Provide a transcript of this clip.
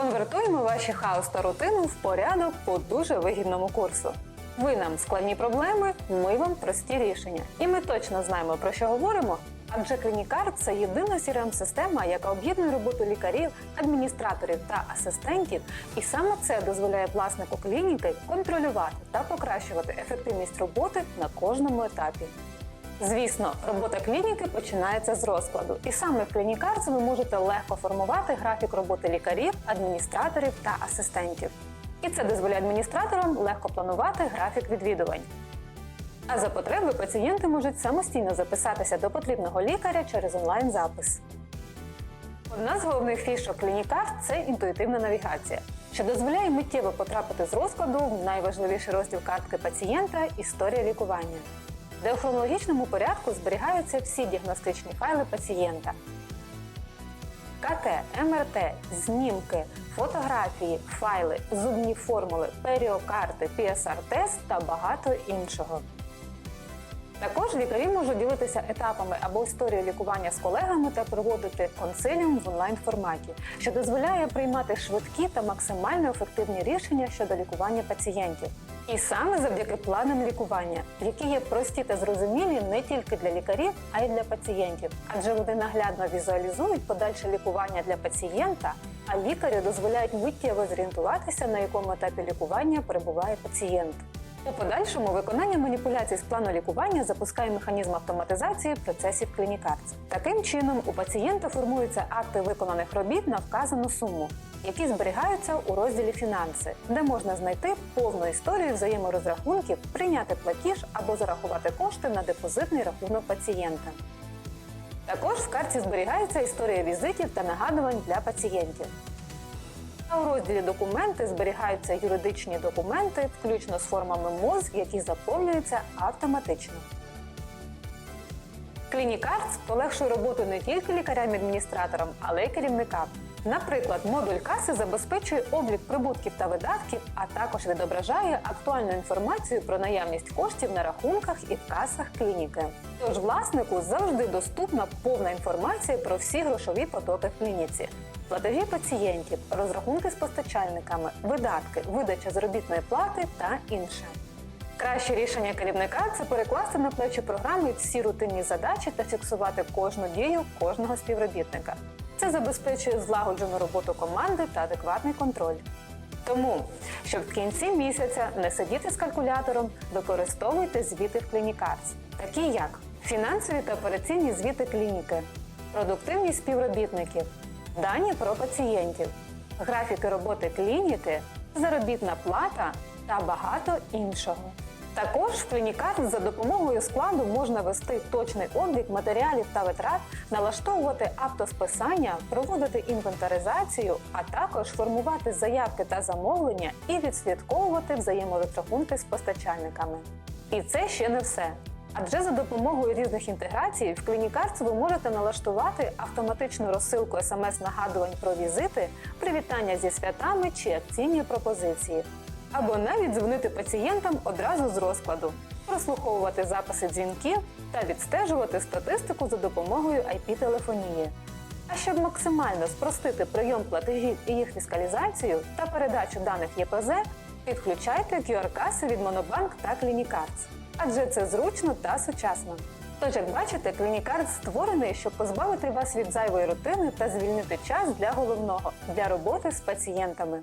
Конвертуємо ваші хаос та рутину в порядок по дуже вигідному курсу. Ви нам складні проблеми, ми вам прості рішення. І ми точно знаємо про що говоримо. Адже Клінікарт це єдина crm система яка об'єднує роботу лікарів, адміністраторів та асистентів, і саме це дозволяє власнику клініки контролювати та покращувати ефективність роботи на кожному етапі. Звісно, робота клініки починається з розкладу, і саме в клінікарці ви можете легко формувати графік роботи лікарів, адміністраторів та асистентів. І це дозволяє адміністраторам легко планувати графік відвідувань. А за потреби пацієнти можуть самостійно записатися до потрібного лікаря через онлайн-запис. Одна з головних фішок клінікарт це інтуїтивна навігація, що дозволяє миттєво потрапити з розкладу в найважливіший розділ картки пацієнта історія лікування, де у хронологічному порядку зберігаються всі діагностичні файли пацієнта. КТ, МРТ, знімки, фотографії, файли, зубні формули, періокарти, PSR-тест та багато іншого. Також лікарі можуть ділитися етапами або історією лікування з колегами та проводити консиліум в онлайн форматі, що дозволяє приймати швидкі та максимально ефективні рішення щодо лікування пацієнтів. І саме завдяки планам лікування, які є прості та зрозумілі не тільки для лікарів, а й для пацієнтів, адже вони наглядно візуалізують подальше лікування для пацієнта, а лікарі дозволяють миттєво зорієнтуватися, на якому етапі лікування перебуває пацієнт. У подальшому виконання маніпуляцій з плану лікування запускає механізм автоматизації процесів клінікарц. Таким чином, у пацієнта формуються акти виконаних робіт на вказану суму, які зберігаються у розділі Фінанси, де можна знайти повну історію взаєморозрахунків, прийняти платіж або зарахувати кошти на депозитний рахунок пацієнта. Також в карті зберігається історія візитів та нагадувань для пацієнтів. У розділі документи зберігаються юридичні документи, включно з формами МОЗ, які заповнюються автоматично. Клінікарт полегшує роботу не тільки лікарям-адміністраторам, але й керівникам. Наприклад, модуль каси забезпечує облік прибутків та видатків, а також відображає актуальну інформацію про наявність коштів на рахунках і в касах клініки. Тож власнику завжди доступна повна інформація про всі грошові потоки в клініці, платежі пацієнтів, розрахунки з постачальниками, видатки, видача заробітної плати та інше. Краще рішення керівника це перекласти на плечі програми всі рутинні задачі та фіксувати кожну дію кожного співробітника. Це забезпечує злагоджену роботу команди та адекватний контроль. Тому, щоб в кінці місяця не сидіти з калькулятором, використовуйте звіти в Клінікарс, такі як фінансові та операційні звіти клініки, продуктивність співробітників, дані про пацієнтів, графіки роботи клініки, заробітна плата та багато іншого. Також в клінікарт за допомогою складу можна вести точний облік матеріалів та витрат, налаштовувати автосписання, проводити інвентаризацію, а також формувати заявки та замовлення і відслідковувати взаєморозрахунки з постачальниками. І це ще не все. Адже за допомогою різних інтеграцій в клінікарці ви можете налаштувати автоматичну розсилку смс-нагадувань про візити, привітання зі святами чи акційні пропозиції. Або навіть дзвонити пацієнтам одразу з розкладу, прослуховувати записи дзвінків та відстежувати статистику за допомогою IP-телефонії. А щоб максимально спростити прийом платежів і їх фіскалізацію та передачу даних ЄПЗ, підключайте QR-каси від Монобанк та Клінікардс. Адже це зручно та сучасно. Тож, як бачите, Клінікард створений, щоб позбавити вас від зайвої рутини та звільнити час для головного для роботи з пацієнтами.